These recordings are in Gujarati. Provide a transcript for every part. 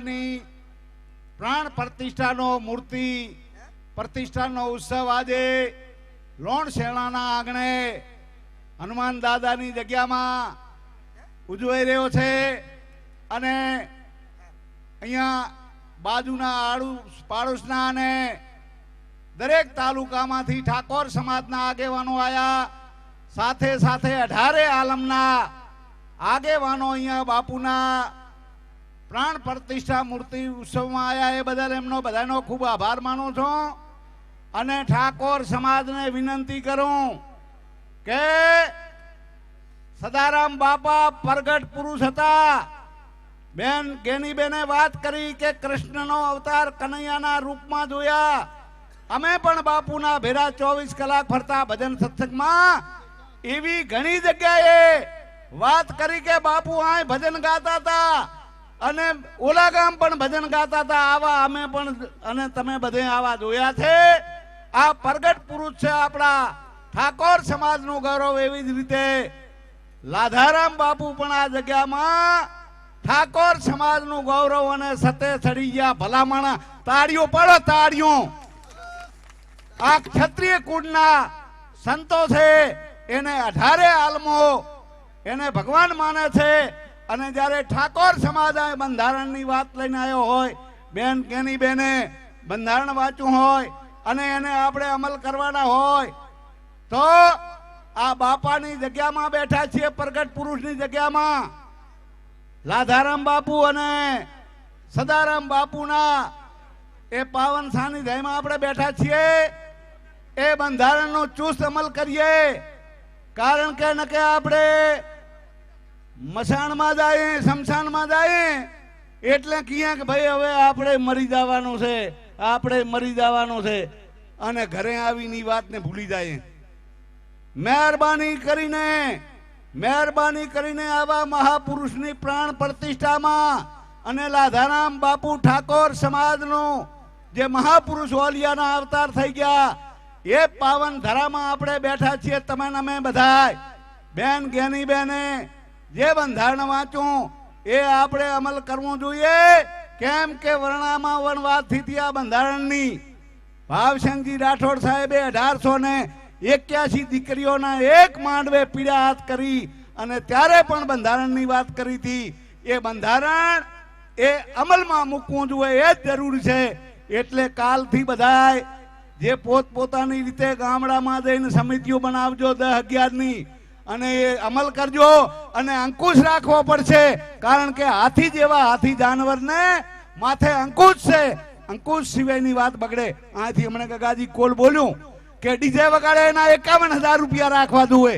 ની પ્રાણ પ્રતિષ્ઠાનો મૂર્તિ પ્રતિષ્ઠાનો ઉત્સવ આજે લોણ શેણાના આંગણે હનુમાન દાદાની જગ્યામાં ઉજવાઈ રહ્યો છે અને અહીંયા બાજુના આડુ પાડોશના અને દરેક તાલુકામાંથી ઠાકોર સમાજના આગેવાનો આવ્યા સાથે સાથે અઢારે આલમના આગેવાનો અહીંયા બાપુના પ્રાણ પ્રતિષ્ઠા મૂર્તિ ઉત્સવમાં આવ્યા એ બદલ એમનો બધાનો ખૂબ આભાર માનું છું. અને ઠાકોર સમાજને વિનંતી કરું કે સદારામ બાપા પ્રગટ પુરુષ હતા. બેન ગેની બેને વાત કરી કે કૃષ્ણનો અવતાર કનૈયાના રૂપમાં જોયા. અમે પણ બાપુના ભેરા ચોવીસ કલાક ફરતા ભજન સત્સંગમાં. એવી ઘણી જગ્યાએ વાત કરી કે બાપુ આ ભજન ગાતા હતા અને ઓલા ગામ પણ ભજન ગાતા હતા, આવા અમે પણ અને તમે બધે આવા જોયા છે. આ પ્રગટ પુરુષ છે આપણા ઠાકોર સમાજનું ગૌરવ એવી જ રીતે. લાધારામ બાપુ પણ આ જગ્યામાં ઠાકોર સમાજનું ગૌરવ અને સતે ચડી ગયા ભલામણ. તાળીઓ પડો, તાળીઓ. આ ક્ષત્રિય કુળના સંતો છે, એને અઢારે આલમો, એને ભગવાન માને છે. અને જ્યારે ઠાકોર સમાજ બંધારણની વાત લઈને આવ્યો હોય, બેન કેની બેને બંધારણ વાંચ્યું હોય, અને એને આપણે અમલ કરવાના હોય, તો આ બાપાની જગ્યામાં બેઠા છીએ પ્રગટ પુરુષની જગ્યામાં. લાધારામ બાપુ અને સદારામ બાપુના એ પાવન સાનિધ્યમાં આપણે બેઠા છીએ. એ બંધારણનો ચુસ્ત અમલ કરીએ. કારણ કે ન કે આપણે મસાણમાં જાય, શમશાનમાં જાય, એટલે ક્યાંક ભાઈ હવે આપણે મરી જવાનું છે, આપણે મરી જવાનું છે, અને ઘરે આવીની વાતને ભૂલી જાય. મહેરબાની કરીને મહેરબાની કરીને આવા મહાપુરુષની પ્રાણ પ્રતિષ્ઠામાં અને લાધારામ બાપુ ઠાકોર સમાજનું જે મહાપુરુષ ઓલિયાના અવતાર થઈ ગયા, એ પાવન ધરામાં આપણે બેઠા છીએ તમે અમે બધા બેન જ્ઞાની બેને જે બંધારણ વાંચું, એ આપણે અમલ કરવું જોઈએ. કેમ કે વર્ણામાં વનવાદથી આ બંધારણની. ભાવસિંહજી રાઠોડ સાહેબે અઢારસો ને એક્યાસી દીકરીઓના એક માંડવે પીડા હાથ કરી અને ત્યારે પણ બંધારણની વાત કરી હતી. એ બંધારણ એ અમલમાં મૂકવું જોઈએ, એ જ જરૂરી છે. એટલે કાલથી બધાય જે પોતપોતાની રીતે ગામડામાં જઈને સમિતિઓ બનાવજો દસ અગિયારની. અને એ અમલ કરજો અને અંકુશ રાખવો પડશે. કારણ કે હાથી જેવા હાથી જાનવરને માથે અંકુશ છે. અંકુશ સિવાયની વાત બગડે. આથી હમણાં ગગાજી કોલ બોલ્યું કે ડીજે વગાડે એના એકાવન હજાર રૂપિયા રાખવા દુએ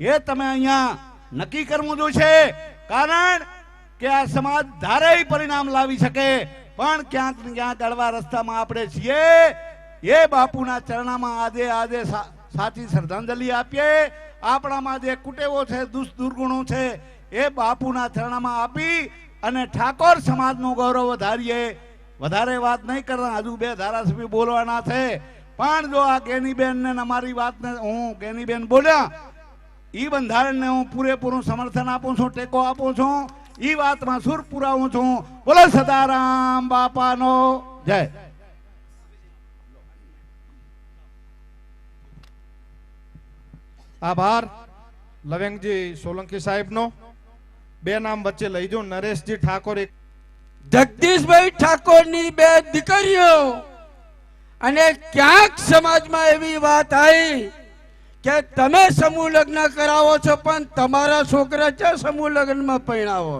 એ તમે અહીંયા નક્કી કરવું જોઈશે કારણ કે આ સમાજ ધારે પરિણામ લાવી શકે. પણ ક્યાંક ને ક્યાંક અડવા રસ્તામાં આપણે છીએ. એ બાપુના ચરણામાં આજે આજે સાચી શ્રદ્ધાંજલિ આપીએ. આપણામાં જે કુટેવો છે દુર્ગુણો છે, એ બાપુના ચરણામાં આપી અને ઠાકોર સમાજનું ગૌરવ વધારીએ. વધારે વાત નહીં કરતા, હજુ બે ધારાસભ્ય બોલવાના છે. પણ જો આ કેનીબેન ને અમારી વાતને હું કેનીબેન બોલ્યા એ બંધારણને હું પૂરેપૂરું સમર્થન આપું છું, ટેકો આપું છું એ વાતમાં સુર પુરાવું છું. બોલો, સદારામ બાપાનો. જય. આભાર. લવેંગજી સોલંકી સાહેબનો. બે નામ વચ્ચે લઈ જો નરેશજી ઠાકોર એક જગદીશભાઈ ઠાકોરની બે દીકરીઓ. અને ક્યાંક સમાજમાં એવી વાત આવી કે તમે સમૂહ લગ્ન કરાવો છો, પણ તમારા છોકરા છે સમૂહ લગ્નમાં પરિણાવો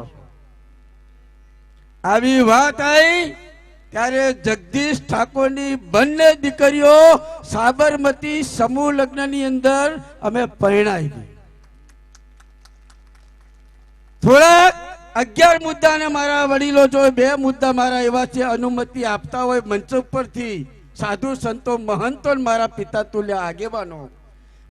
આવી વાત આવી ત્યારે જગદીશ ઠાકોરની બંને દીકરીઓ સાબરમતી સમૂહ લગ્નની અંદર અમે પરણાવી થોડા અગિયાર મુદ્દાને મારા વડીલો જો બે મુદ્દા મારા એવા છે, અનુમતિ આપતા હોય મંચ ઉપરથી સાધુ સંતો મહંતો ને મારા પિતા તુલ્ય આગેવાનો.